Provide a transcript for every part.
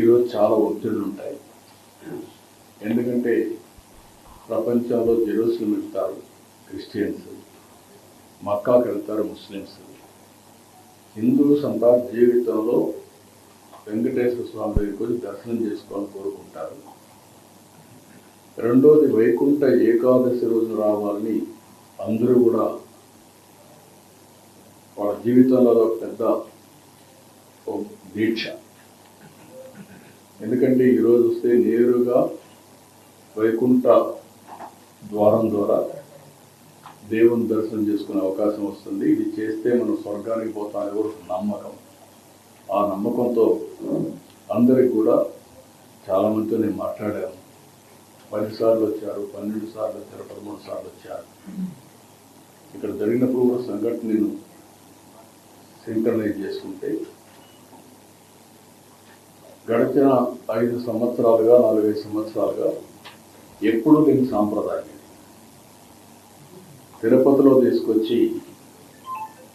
ఈరోజు చాలా ఒత్తిళ్ళు ఉంటాయి. ఎందుకంటే ప్రపంచంలో జెరూసలం వెళ్తారు క్రిస్టియన్స్ మక్కాకి వెళ్తారు ముస్లిమ్స్. హిందూస్ అంతా జీవితంలో వెంకటేశ్వర స్వామి దగ్గరికి వచ్చి దర్శనం చేసుకోవాలని కోరుకుంటారు. రెండోది వైకుంఠ ఏకాదశి రోజు రావాలని అందరూ కూడా వాళ్ళ జీవితంలో పెద్ద ఒక దీక్ష. ఎందుకంటే ఈరోజు వస్తే నేరుగా వైకుంఠ ద్వారం ద్వారా దేవుని దర్శనం చేసుకునే అవకాశం వస్తుంది. ఇది చేస్తే మనం స్వర్గానికి పోతాం కూడా నమ్మకం. ఆ నమ్మకంతో అందరికి కూడా చాలామందితో నేను మాట్లాడాను. పది సార్లు వచ్చారు పన్నెండు సార్లు వచ్చారు పదమూడు సార్లు వచ్చారు. ఇక్కడ జరిగినప్పుడు కూడా సంఘటన నేను సింక్రనైజ్ చేసుకుంటే గడిచిన ఐదు సంవత్సరాలుగా నాలుగైదు సంవత్సరాలుగా ఎప్పుడు దీని సాంప్రదాయం. తిరుపతిలో తీసుకొచ్చి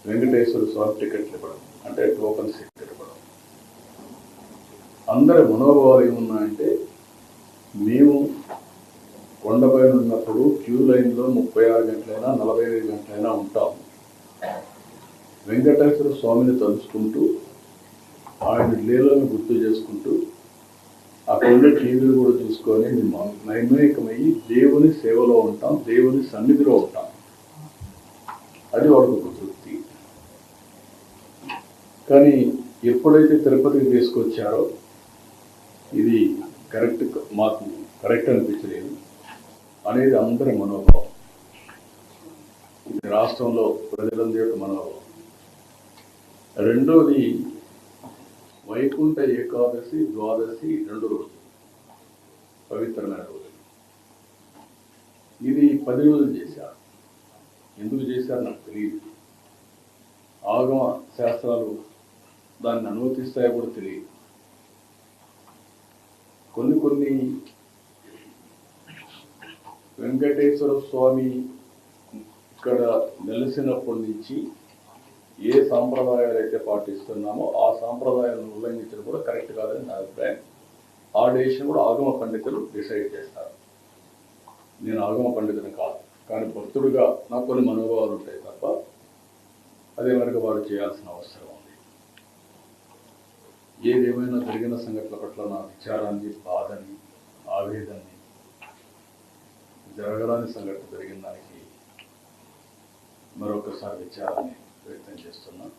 వెంకటేశ్వర స్వామి టికెట్లు ఇవ్వడం అంటే టోకన్ టికెట్ ఇవ్వడం. అందరి మనోభావాలు ఏమున్నాయంటే మేము కొండపైన ఉన్నప్పుడు క్యూ లైన్లో ముప్పై ఆరు గంటలైనా నలభై ఐదు గంటలైనా ఉంటాం. వెంకటేశ్వర స్వామిని తలుచుకుంటూ ఆయన లీలను గుర్తు చేసుకుంటూ అక్కడ ఉండే టీవీలు కూడా చూసుకొని మేము నైమికమయ్యి దేవుని సేవలో ఉంటాం దేవుని సన్నిధిలో ఉంటాం. అది వాళ్ళకు ఒక తృప్తి. కానీ ఎప్పుడైతే తిరుపతికి తీసుకొచ్చారో ఇది కరెక్ట్ మాకు కరెక్ట్ అనిపించలేదు. అనేది అందరి మనోభావం. ఇది రాష్ట్రంలో ప్రజలందరి యొక్క మనోభావం. రెండోది వైకుంఠ ఏకాదశి ద్వాదశి రెండు రోజులు. పవిత్రమైన రోజులు ఇది పది రోజులు చేశారు. ఎందుకు చేశారు నాకు తెలియదు ఆగమ శాస్త్రాలు దాన్ని అనుమతిస్తాయో కూడా తెలియదు కొన్ని కొన్ని వెంకటేశ్వర స్వామి ఇక్కడ నెలసినప్పటి నుంచి ఏ సాంప్రదాయాలు అయితే పాటిస్తున్నామో ఆ సాంప్రదాయాలను ఉల్లంఘించడం కూడా కరెక్ట్ కాదని నా అభిప్రాయం. ఆ డెసిషన్ కూడా ఆగమ పండితులు డిసైడ్ చేస్తారు. నేను ఆగమ పండితుని కాదు కానీ భక్తుడిగా నాకు కొన్ని మనోభావాలు ఉంటాయి తప్ప అదే వరకు వారు చేయాల్సిన అవసరం ఉంది. ఏదేమైనా జరిగిన సంఘటనల పట్ల నా విచారాన్ని బాధని ఆవేదాన్ని జరగరాని సంఘటన జరిగిన దానికి మరొకసారి విచారాన్ని ప్రయత్నం చేస్తున్నాం.